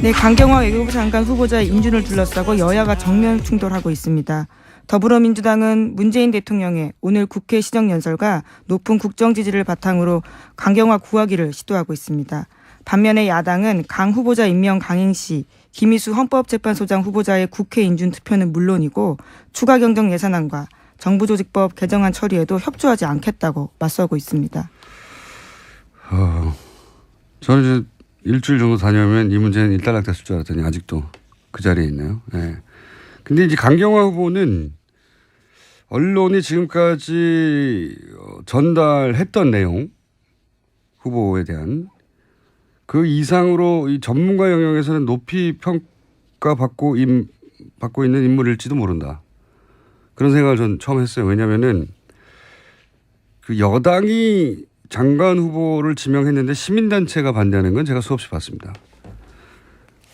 네, 강경화 외교부 장관 후보자의 인준을 둘러싸고 여야가 정면 충돌하고 있습니다. 더불어민주당은 문재인 대통령의 오늘 국회 시정연설과 높은 국정 지지를 바탕으로 강경화 구하기를 시도하고 있습니다. 반면에 야당은 강 후보자 임명 강행시, 김희수 헌법재판소장 후보자의 국회 인준 투표는 물론이고 추가 경정 예산안과 정부조직법 개정안 처리에도 협조하지 않겠다고 맞서고 있습니다. 어, 저는 일주일 정도 다녀오면 이 문제는 일단락 됐을 줄 알았더니 아직도 그 자리에 있네요. 예. 근데 이제 강경화 후보는 언론이 지금까지 어, 전달했던 내용 후보에 대한 그 이상으로 이 전문가 영역에서는 높이 평가받고 임, 받고 있는 인물일지도 모른다. 그런 생각을 전 처음 했어요. 왜냐면은 그 여당이 장관 후보를 지명했는데 시민단체가 반대하는 건 제가 수없이 봤습니다.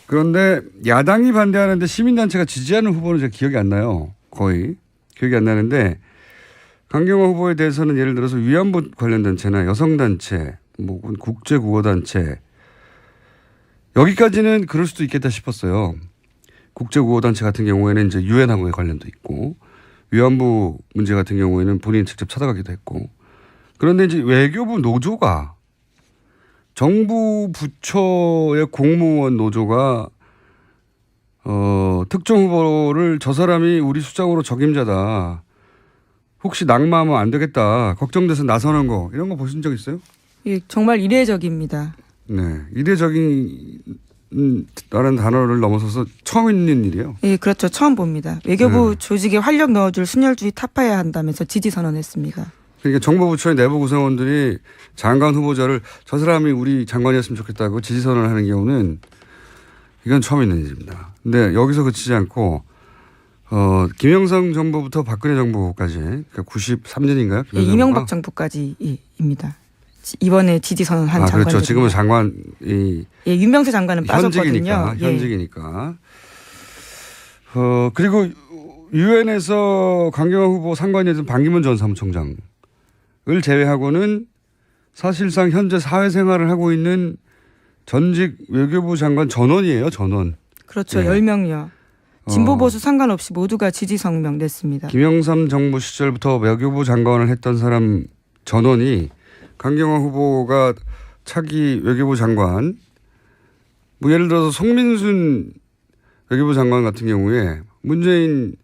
그런데 야당이 반대하는데 시민단체가 지지하는 후보는 제가 기억이 안 나요. 거의. 기억이 안 나는데 강경화 후보에 대해서는 예를 들어서 위안부 관련 단체나 여성단체, 뭐 국제구호단체 여기까지는 그럴 수도 있겠다 싶었어요. 국제구호단체 같은 경우에는 이제 유엔하고의 관련도 있고 위안부 문제 같은 경우에는 본인이 직접 찾아가기도 했고 그런데 이제 외교부 노조가 정부 부처의 공무원 노조가 어, 특정 후보를 저 사람이 우리 수장으로 적임자다. 혹시 낙마하면 안 되겠다. 걱정돼서 나서는 거 이런 거 보신 적 있어요? 예, 정말 이례적입니다. 네. 이례적인 음, 다른 단어를 넘어서서 처음 있는 일이에요. 예, 그렇죠. 처음 봅니다. 외교부 네. 조직에 활력 넣어줄 순혈주의 타파해야 한다면서 지지 선언했습니다. 그러니까 정부 부처의 내부 구성원들이 장관 후보자를 저 사람이 우리 장관이었으면 좋겠다고 지지선언을 하는 경우는 이건 처음 있는 일입니다. 근데 여기서 그치지 않고 어, 김영삼 정부부터 박근혜 정부까지 그러니까 93년인가요? 예, 이명박 정부까지입니다. 지- 이번에 지지 선언한 아, 장관. 그렇죠. 지금은 장관이 예, 윤명세 장관은 빠졌거든요. 현직이니까 예. 현직이니까. 어 그리고 유엔에서 강경화 후보 상관이었던 반기문 전 사무총장 을 제외하고는 사실상 현재 사회생활을 하고 있는 전직 외교부 장관 전원이에요. 전원. 그렇죠. 예. 10명이요. 진보 보수 상관없이 모두가 지지 성명 냈습니다. 김영삼 정부 시절부터 외교부 장관을 했던 사람 전원이 강경화 후보가 차기 외교부 장관 뭐 예를 들어서 송민순 외교부 장관 같은 경우에 문재인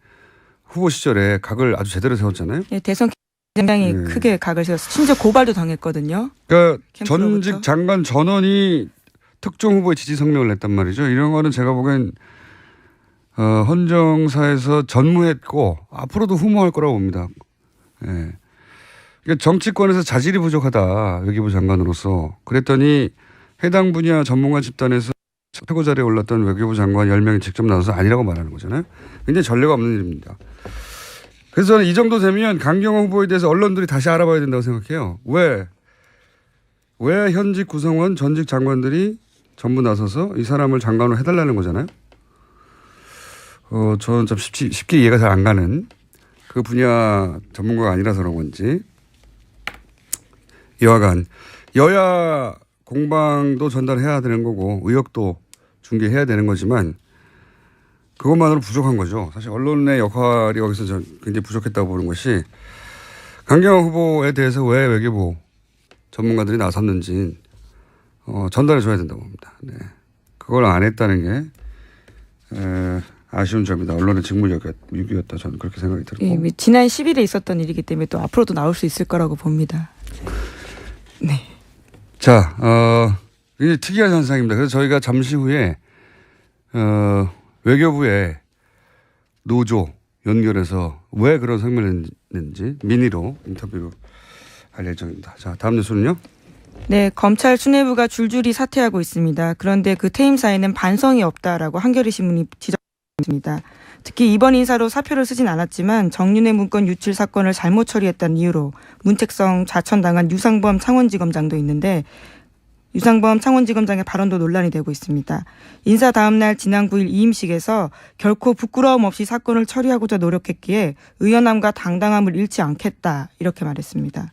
후보 시절에 각을 아주 제대로 세웠잖아요. 예, 대선 굉장히 네. 크게 각을 세웠어. 심지어 고발도 당했거든요. 그러니까 캠프로부터? 전직 장관 전원이 특정 후보의 지지 성명을 냈단 말이죠. 이런 거는 제가 보기엔 어, 헌정사에서 전무했고 앞으로도 후무할 거라고 봅니다. 예. 그러니까 정치권에서 자질이 부족하다 외교부 장관으로서 그랬더니 해당 분야 전문가 집단에서 최고 자리에 올랐던 외교부 장관 10명이 직접 나서서 아니라고 말하는 거잖아요. 굉장히 전례가 없는 일입니다. 그래서 저는 이 정도 되면 강경화 후보에 대해서 언론들이 다시 알아봐야 된다고 생각해요. 왜? 왜 현직 구성원 전직 장관들이 전부 나서서 이 사람을 장관으로 해달라는 거잖아요. 어, 저는 좀 쉽지, 쉽게 이해가 잘 안 가는 그 분야 전문가가 아니라서 그런 건지. 여하간 여야 공방도 전달해야 되는 거고 의혹도 중개해야 되는 거지만 그것만으로 부족한 거죠. 사실 언론의 역할이 여기서 전 굉장히 부족했다고 보는 것이 강경화 후보에 대해서 왜 외교부 전문가들이 나섰는지 어, 전달해 줘야 된다고 봅니다. 네. 그걸 안 했다는 게 에, 아쉬운 점이다. 언론의 직무유기였다. 저는 그렇게 생각이 들고. 예, 뭐 지난 10일에 있었던 일이기 때문에 또 앞으로도 나올 수 있을 거라고 봅니다. 네. 자, 어, 이게 특이한 현상입니다. 그래서 저희가 잠시 후에, 어, 외교부의 노조 연결해서 왜 그런 성명을 냈는지 민의로 인터뷰를 할 예정입니다. 자, 다음 뉴스는요? 네, 검찰 수뇌부가 줄줄이 사퇴하고 있습니다. 그런데 그 퇴임사에는 반성이 없다라고 한겨레 신문이 지적했습니다. 특히 이번 인사로 사표를 쓰진 않았지만 정윤회 문건 유출 사건을 잘못 처리했다는 이유로 문책성 자천당한 유상범 창원지검장도 있는데 유상범 창원지검장의 발언도 논란이 되고 있습니다. 인사 다음 날 지난 9일 이임식에서 결코 부끄러움 없이 사건을 처리하고자 노력했기에 의연함과 당당함을 잃지 않겠다 이렇게 말했습니다.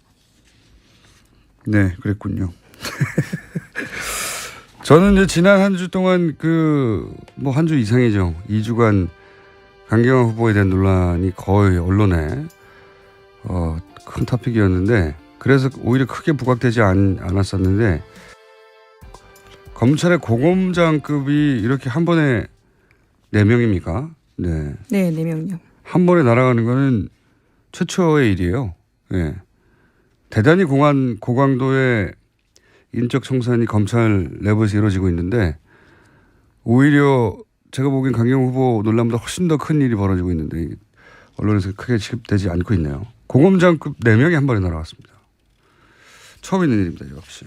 네, 그랬군요. 저는 이제 지난 한 주 동안 그 뭐 한 주 이상이죠. 2주간 강경화 후보에 대한 논란이 거의 언론에 어, 큰 토픽이었는데 그래서 오히려 크게 부각되지 않, 않았었는데 검찰의 고검장급이 이렇게 한 번에 네 명입니까? 네. 네, 네 명요. 한 번에 날아가는 거는 최초의 일이에요. 예. 대단히 공안 고강도의 인적 청산이 검찰 내부에서 이루어지고 있는데 오히려 제가 보기엔 강경 후보 논란보다 훨씬 더 큰 일이 벌어지고 있는데 언론에서 크게 취급되지 않고 있네요. 고검장급 4명이 한 번에 날아갔습니다. 처음 있는 일입니다. 역시.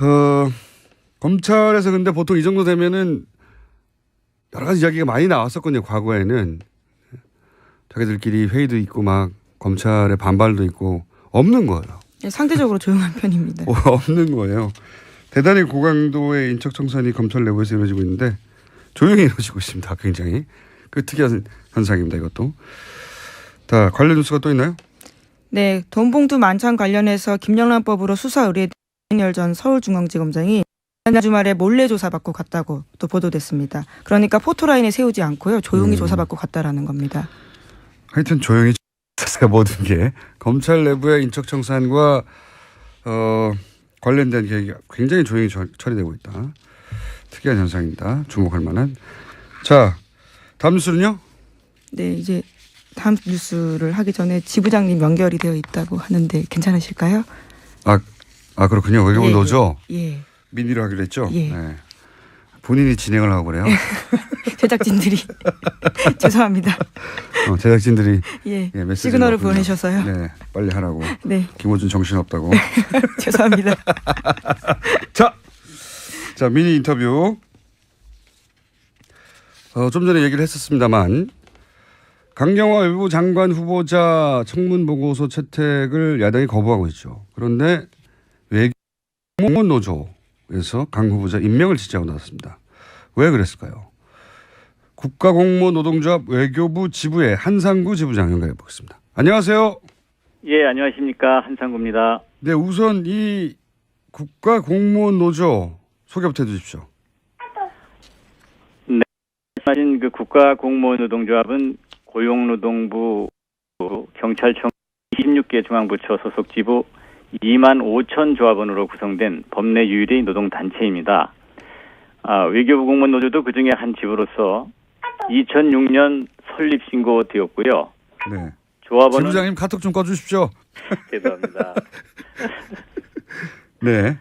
어, 검찰에서 근데 보통 이 정도 되면은 여러 가지 이야기가 많이 나왔었거든요. 과거에는 자기들끼리 회의도 있고 막 검찰의 반발도 있고 없는 거예요. 네, 상대적으로 조용한 편입니다. 어, 없는 거예요. 대단히 고강도의 인적 청산이 검찰 내부에서 이루어지고 있는데 조용히 이루어지고 있습니다. 굉장히 그 특이한 현상입니다. 이것도. 자 관련 뉴스가 또 있나요? 네, 돈봉투 만찬 관련해서 김영란법으로 수사 의뢰 윤석열 전 서울중앙지검장이 지난 주말에 몰래 조사받고 갔다고 또 보도됐습니다. 그러니까 포토라인에 세우지 않고요, 조용히 음. 조사받고 갔다라는 겁니다. 하여튼 조용히 하세요 모든 게 검찰 내부의 인적 청산과 어, 관련된 계획이 굉장히 조용히 처- 처리되고 있다. 특이한 현상입니다. 주목할 만한. 자 다음 뉴스는요? 네, 이제 다음 뉴스를 하기 전에 지부장님 연결이 되어 있다고 하는데 괜찮으실까요? 아, 아 그렇군요. 외교부 예, 노조 예, 민의로 하기로 했죠. 예. 네. 본인이 진행을 하고 그래요. 제작진들이 죄송합니다. 어, 제작진들이 예, 예, 시그널을. 보내셔서요. 네, 빨리 하라고. 네, 김호준 정신 없다고. 죄송합니다. 자, 자 미니 인터뷰. 어, 좀 전에 얘기를 했었습니다만 강경화 외부 장관 후보자 청문 보고서 채택을 야당이 거부하고 있죠. 그런데 공무원 노조에서 강 후보자 임명을 지지하고 나섰습니다. 왜 그랬을까요? 국가공무원 노동조합 외교부 지부의 한상구 지부장 연결해 보겠습니다. 안녕하세요. 예, 안녕하십니까. 한상구입니다. 네, 우선 이 국가공무원 노조 소개부터 해주십시오. 말씀하신 그 국가공무원 노동조합은 고용노동부, 경찰청 26개 중앙부처 소속 지부 2만 5천 조합원으로 구성된 법내 유일의 노동단체입니다. 아, 외교부 공무원 노조도 그 중에 한 지부로서 2006년 설립 신고되었고요. 네. 조합원은 지부장님 카톡 좀 꺼주십시오. 죄송합니다. 네.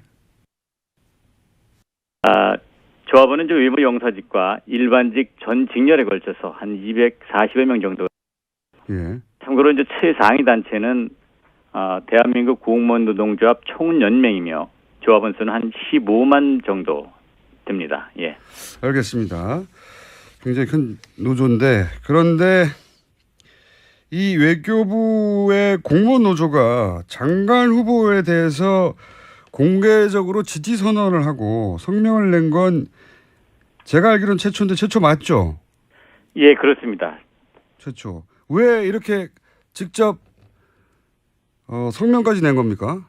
아, 조합원은 외부 영사직과 일반직 전 직렬에 걸쳐서 한 240여 명 정도 예. 참고로 이제 최상위 단체는 아, 대한민국 공무원 노동조합 총연맹이며 조합원 수는 한 15만 정도 됩니다. 예. 알겠습니다. 굉장히 큰 노조인데 그런데 이 외교부의 공무원 노조가 장관 후보에 대해서 공개적으로 지지 선언을 하고 성명을 낸 건 제가 알기로는 최초인데 최초 맞죠? 예, 그렇습니다. 최초. 왜 이렇게 직접 어, 성명까지 낸 겁니까?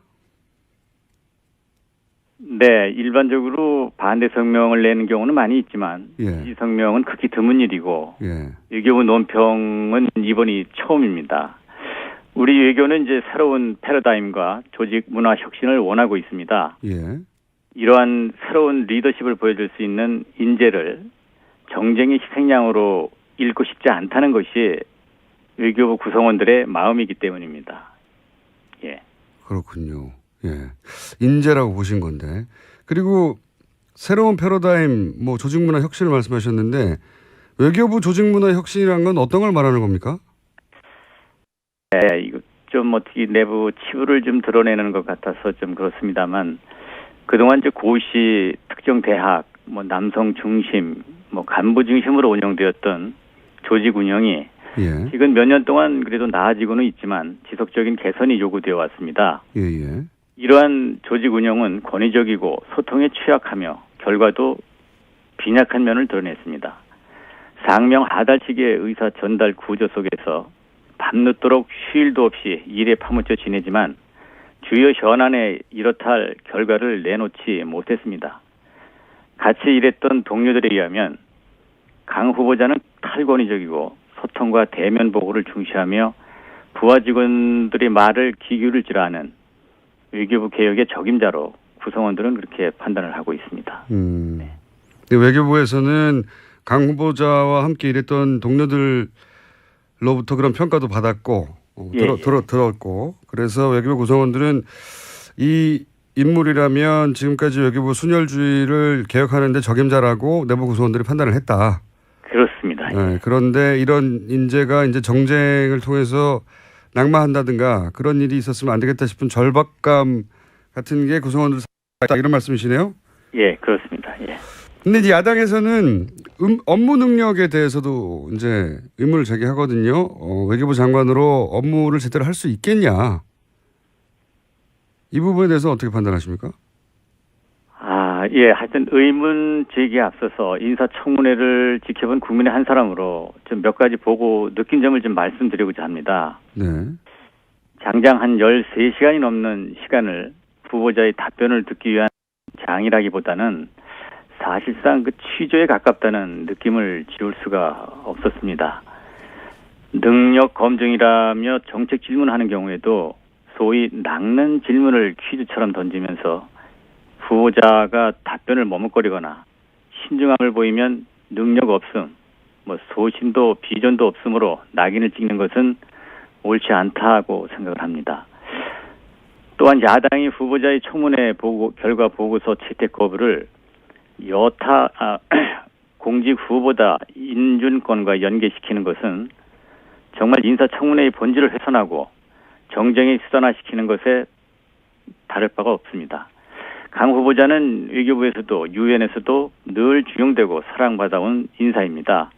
네, 일반적으로 반대 성명을 내는 경우는 많이 있지만 예. 이 성명은 극히 드문 일이고 예. 외교부 논평은 이번이 처음입니다. 우리 외교는 이제 새로운 패러다임과 조직 문화 혁신을 원하고 있습니다. 예. 이러한 새로운 리더십을 보여줄 수 있는 인재를 정쟁의 희생양으로 잃고 싶지 않다는 것이 외교부 구성원들의 마음이기 때문입니다. 예. 그렇군요. 예. 인재라고 보신 건데. 그리고 새로운 패러다임, 뭐 조직 문화 혁신을 말씀하셨는데 외교부 조직 문화 혁신이란 건 어떤 걸 말하는 겁니까? 네, 이거 좀 어떻게 내부 치부를 좀 드러내는 것 같아서 좀 그렇습니다만 그동안 이제 고시 특정 대학, 뭐 남성 중심, 뭐 간부 중심으로 운영되었던 조직 운영이 예. 지금 몇년 동안 그래도 나아지고는 있지만 지속적인 개선이 요구되어 왔습니다. 예, 예. 이러한 조직 운영은 권위적이고 소통에 취약하며 결과도 빈약한 면을 드러냈습니다. 상명 하달치기의 의사 전달 구조 속에서 밤늦도록 휴일도 없이 일에 파묻혀 지내지만 주요 현안에 이렇다 할 결과를 내놓지 못했습니다. 같이 일했던 동료들에 의하면 강 후보자는 탈권위적이고 소통과 대면 보고를 중시하며 부하 직원들의 말을 귀 기울일 줄 아는 외교부 개혁의 적임자로 구성원들은 그렇게 판단을 하고 있습니다. 음. 근데 외교부에서는 강 후보자와 함께 일했던 동료들로부터 그런 평가도 받았고 어, 예, 들어, 예. 들어, 들었고 그래서 외교부 구성원들은 이 인물이라면 지금까지 외교부 순혈주의를 개혁하는데 적임자라고 내부 구성원들이 판단을 했다. 네, 그런데 이런 인재가 이제 정쟁을 통해서 낙마한다든가 그런 일이 있었으면 안 되겠다 싶은 절박감 같은 게 구성원들 이런 말씀이시네요. 예, 그렇습니다. 예. 근데 이제 야당에서는 음, 업무 능력에 대해서도 이제 의문을 제기하거든요. 어, 외교부 장관으로 업무를 제대로 할 수 있겠냐. 이 부분에 대해서 어떻게 판단하십니까? 아, 예. 하여튼 의문 제기에 앞서서 인사청문회를 지켜본 국민의 한 사람으로 좀 몇 가지 보고 느낀 점을 좀 말씀드리고자 합니다. 네. 장장 한 13시간이 넘는 시간을 후보자의 답변을 듣기 위한 장이라기보다는 사실상 그 취조에 가깝다는 느낌을 지울 수가 없었습니다. 능력 검증이라며 정책 질문하는 경우에도 소위 낚는 질문을 퀴즈처럼 던지면서 후보자가 답변을 머뭇거리거나 신중함을 보이면 능력 없음, 뭐 소신도 비전도 없으므로 낙인을 찍는 것은 옳지 않다고 생각을 합니다. 또한 야당이 후보자의 청문회 보고 결과 보고서 채택 거부를 여타 아, 공직 후보다 인준권과 연계시키는 것은 정말 인사청문회의 본질을 훼손하고 정쟁의 수단화시키는 것에 다를 바가 없습니다. 강 후보자는 외교부에서도 유엔에서도 늘 중용되고 사랑받아온 인사입니다.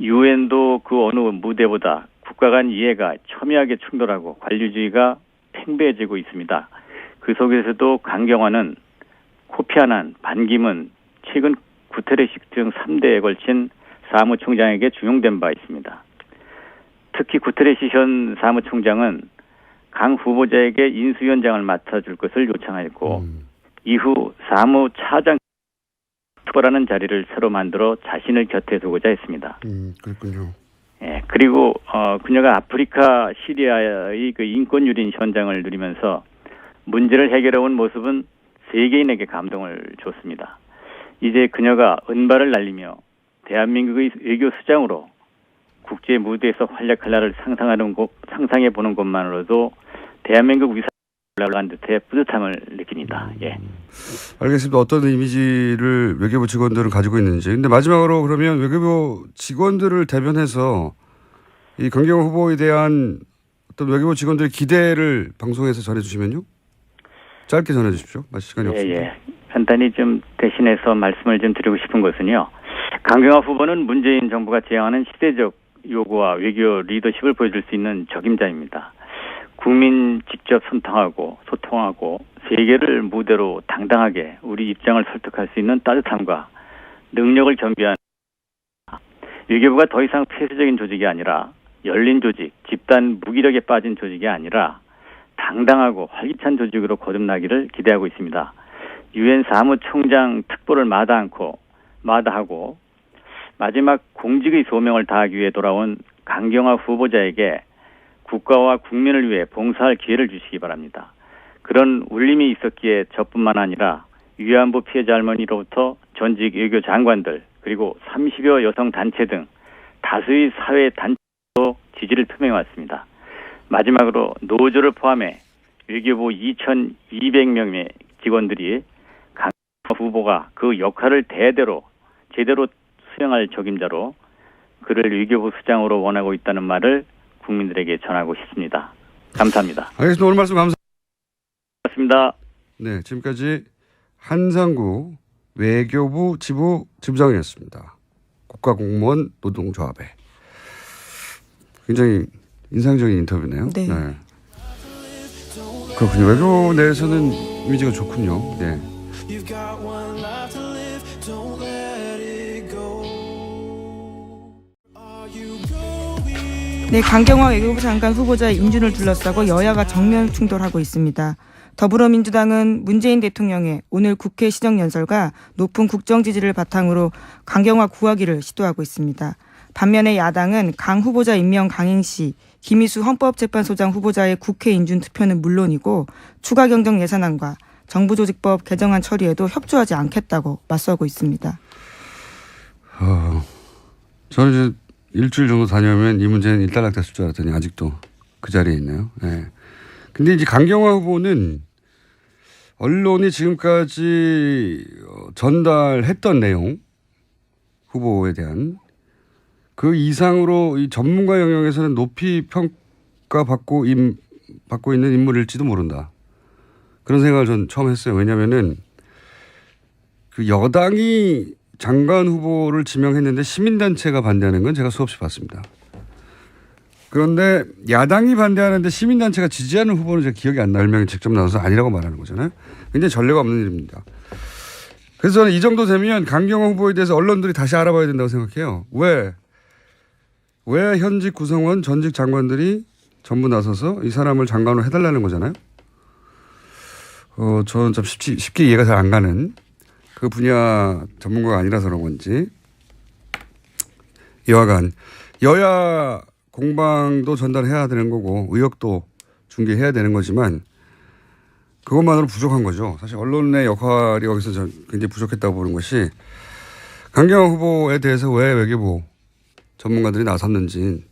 유엔도 그 어느 무대보다 국가 간 이해가 첨예하게 충돌하고 관료주의가 팽배해지고 있습니다. 그 속에서도 강경화는 코피 아난, 반기문, 최근 구테레식 등 3대에 걸친 사무총장에게 중용된 바 있습니다. 특히 구테레시 현 사무총장은 강 후보자에게 인수위원장을 맡아줄 것을 요청하였고 음. 이후 사무차장 특보라는 자리를 새로 만들어 자신을 곁에 두고자 했습니다. 음, 그렇군요. 예, 그리고 어 그녀가 아프리카 시리아의 그 인권 유린 현장을 누리면서 문제를 해결해 온 모습은 세계인에게 감동을 줬습니다. 이제 그녀가 은발을 날리며 대한민국의 외교 수장으로 국제 무대에서 활약할 날을 상상하는 곳, 상상해 보는 것만으로도 대한민국 위상이 올라간 듯해 뿌듯함을 느낍니다. 예. 알겠습니다. 어떤 이미지를 외교부 직원들은 가지고 있는지. 근데 마지막으로 그러면 외교부 직원들을 대변해서 이 강경호 후보에 대한 어떤 외교부 직원들의 기대를 방송에서 전해주시면요. 짧게 전해주십시오. 마치 시간이 예, 없습니다. 예. 간단히 좀 대신해서 말씀을 좀 드리고 싶은 것은요. 강경화 후보는 문재인 정부가 지향하는 시대적 요구와 외교 리더십을 보여줄 수 있는 적임자입니다. 국민 직접 소통하고 소통하고 세계를 무대로 당당하게 우리 입장을 설득할 수 있는 따뜻함과 능력을 겸비한 외교부가 더 이상 폐쇄적인 조직이 아니라 열린 조직, 집단 무기력에 빠진 조직이 아니라 당당하고 활기찬 조직으로 거듭나기를 기대하고 있습니다. 유엔 사무총장 특보를 마다 않고 마다하고 마지막 공직의 소명을 다하기 위해 돌아온 강경화 후보자에게 국가와 국민을 위해 봉사할 기회를 주시기 바랍니다. 그런 울림이 있었기에 저뿐만 아니라 위안부 피해자 할머니로부터 전직 외교 장관들 그리고 30여 여성 단체 등 다수의 사회 단체도 지지를 표명해 왔습니다. 마지막으로 노조를 포함해 외교부 2,200명의 직원들이 강 후보가 그 역할을 대대로 제대로 수행할 적임자로 그를 외교부 수장으로 원하고 있다는 말을 국민들에게 전하고 싶습니다. 감사합니다. 알겠습니다. 오늘 말씀 감사합니다. 네, 지금까지 한상구 외교부 지부 지부장이었습니다. 국가공무원 노동조합회. 굉장히 인상적인 인터뷰네요. 네. 그렇군요. 외교 내에서는 이미지가 좋군요. 네. 네, 강경화 외교부 장관 후보자의 인준을 둘러싸고 여야가 정면 충돌하고 있습니다. 더불어민주당은 문재인 대통령의 오늘 국회 시정연설과 높은 국정 지지를 바탕으로 강경화 구하기를 시도하고 있습니다. 반면에 야당은 강 후보자 임명 강행시, 김희수 헌법재판소장 후보자의 국회 인준 투표는 물론이고 추가 경정 예산안과 정부 조직법 개정안 처리에도 협조하지 않겠다고 맞서고 있습니다. 어, 저는 일주일 정도 다녀오면 이 문제는 일단락 됐을 줄 알았더니 아직도 그 자리에 있네요. 예. 근데 이제 강경화 후보는 언론이 지금까지 어, 전달했던 내용 후보에 대한 그 이상으로 이 전문가 영역에서는 높이 평가받고 임, 받고 있는 인물일지도 모른다. 그런 생각을 전 처음 했어요. 왜냐면은 그 여당이 장관 후보를 지명했는데 시민단체가 반대하는 건 제가 수없이 봤습니다. 그런데 야당이 반대하는데 시민단체가 지지하는 후보는 제가 기억이 안 나. 명이 직접 나와서 아니라고 말하는 거잖아요. 굉장히 전례가 없는 일입니다. 그래서 저는 이 정도 되면 강경화 후보에 대해서 언론들이 다시 알아봐야 된다고 생각해요. 왜? 왜 현직 구성원 전직 장관들이 전부 나서서 이 사람을 장관으로 해달라는 거잖아요. 어, 저는 좀 쉽지, 쉽게 이해가 잘 안 가는 그 분야 전문가가 아니라서 그런 건지 여하간 여야 공방도 전달해야 되는 거고 의혹도 중개해야 되는 거지만 그것만으로 부족한 거죠. 사실 언론의 역할이 여기서 전 굉장히 부족했다고 보는 것이 강경화 후보에 대해서 왜 외교부 전문가들이 나섰는지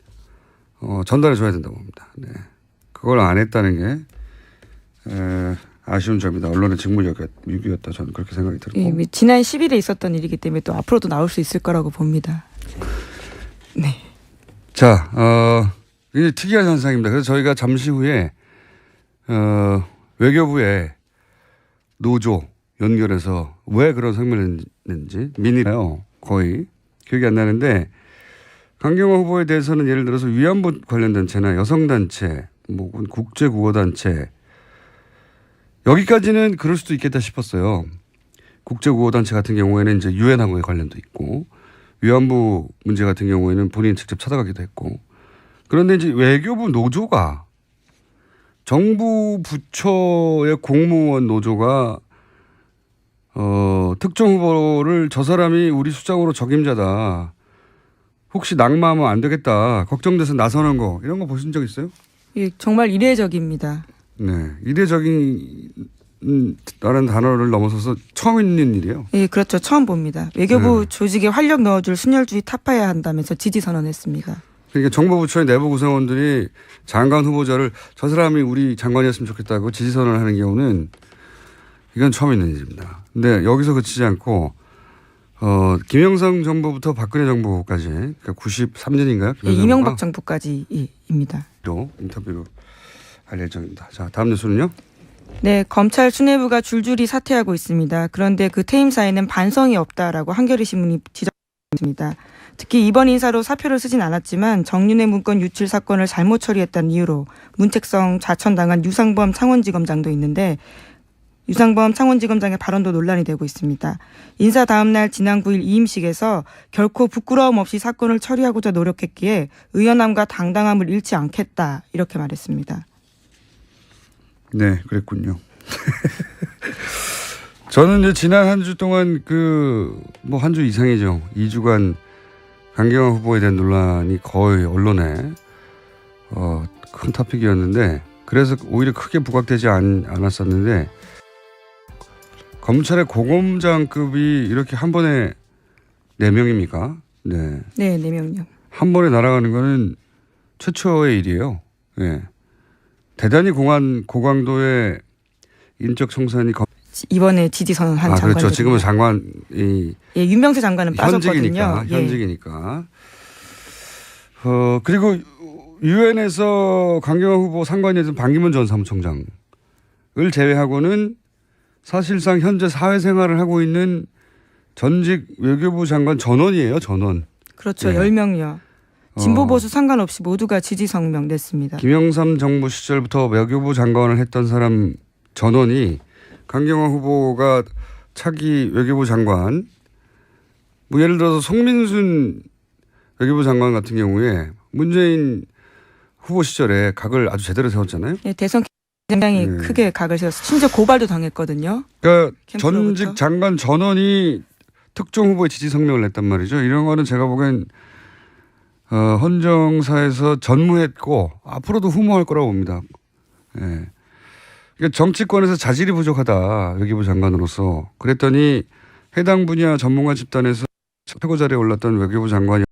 어, 전달해 줘야 된다고 봅니다. 네. 그걸 안 했다는 게 에, 아쉬운 점이다. 언론의 직무유기였다. 저는 그렇게 생각이 들고. 예, 지난 10일에 있었던 일이기 때문에 또 앞으로도 나올 수 있을 거라고 봅니다. 네. 자, 어, 이게 특이한 현상입니다. 그래서 저희가 잠시 후에, 어, 외교부에 노조 연결해서 왜 그런 성명을 냈는지, 민이라요. 거의. 기억이 안 나는데, 강경화 후보에 대해서는 예를 들어서 위안부 관련 단체나 여성단체, 뭐, 국제구호단체, 여기까지는 그럴 수도 있겠다 싶었어요. 국제구호단체 같은 경우에는 이제 유엔하고의 관련도 있고, 위안부 문제 같은 경우에는 본인이 직접 찾아가기도 했고 그런데 이제 외교부 노조가 정부 부처의 공무원 노조가 어, 특정 후보를 저 사람이 우리 수장으로 적임자다. 혹시 낙마하면 안 되겠다. 걱정돼서 나서는 거 이런 거 보신 적 있어요? 예, 정말 이례적입니다. 네. 이례적인 음, 다른 단어를 넘어서서 처음 있는 일이에요. 예, 그렇죠. 처음 봅니다. 외교부 네. 조직에 활력 넣어줄 순혈주의 타파해야 한다면서 지지 선언했습니다. 그러니까 정부 부처의 내부 구성원들이 장관 후보자를 저 사람이 우리 장관이었으면 좋겠다고 지지 선언을 하는 경우는 이건 처음 있는 일입니다. 근데 여기서 그치지 않고 어, 김영삼 정부부터 박근혜 정부까지 그러니까 93년인가요? 예, 이명박 정부까지입니다. 로 인터뷰로 할 예정입니다. 자, 다음 뉴스는요. 네, 검찰 수뇌부가 줄줄이 사퇴하고 있습니다. 그런데 그 퇴임사에는 반성이 없다라고 한겨레 신문이 지적했습니다. 특히 이번 인사로 사표를 쓰진 않았지만 정윤회 문건 유출 사건을 잘못 처리했다는 이유로 문책성 자천당한 유상범 창원지검장도 있는데 유상범 창원지검장의 발언도 논란이 되고 있습니다. 인사 다음 날 지난 9일 이임식에서 결코 부끄러움 없이 사건을 처리하고자 노력했기에 의연함과 당당함을 잃지 않겠다 이렇게 말했습니다. 네, 그랬군요. 저는 이제 지난 한 주 동안 그 뭐 한 주 이상이죠. 2주간 강경화 후보에 대한 논란이 거의 언론에 어, 큰 토픽이었는데 그래서 오히려 크게 부각되지 않, 않았었는데 검찰의 고검장급이 이렇게 한 번에 네 명입니까? 네. 네, 네 명요. 한 번에 날아가는 거는 최초의 일이에요. 예. 대단히 공안 고강도의 인적 청산이 검... 지- 이번에 지지 선언한 아 장관. 그렇죠. 지금은 장관이 예, 윤명세 장관은 빠졌거든요. 현직이니까 예. 현직이니까. 어 그리고 유엔에서 강경화 후보 상관이었던 반기문 전 사무총장을 제외하고는 사실상 현재 사회생활을 하고 있는 전직 외교부 장관 전원이에요. 전원. 그렇죠. 예. 열 10명이요. 진보 어. 보수 상관없이 모두가 지지 성명 냈습니다. 김영삼 정부 시절부터 외교부 장관을 했던 사람 전원이 강경화 후보가 차기 외교부 장관 뭐 예를 들어서 송민순 외교부 장관 같은 경우에 문재인 후보 시절에 각을 아주 제대로 세웠잖아요. 예, 대선 굉장히 네. 크게 각을 세웠어. 심지어 고발도 당했거든요. 그러니까 캠프로부터? 전직 장관 전원이 특정 후보의 지지 성명을 냈단 말이죠. 이런 거는 제가 보기엔 어, 헌정사에서 전무했고 앞으로도 후무할 거라고 봅니다. 예. 그러니까 정치권에서 자질이 부족하다 외교부 장관으로서 그랬더니 해당 분야 전문가 집단에서 최고 자리에 올랐던 외교부 장관이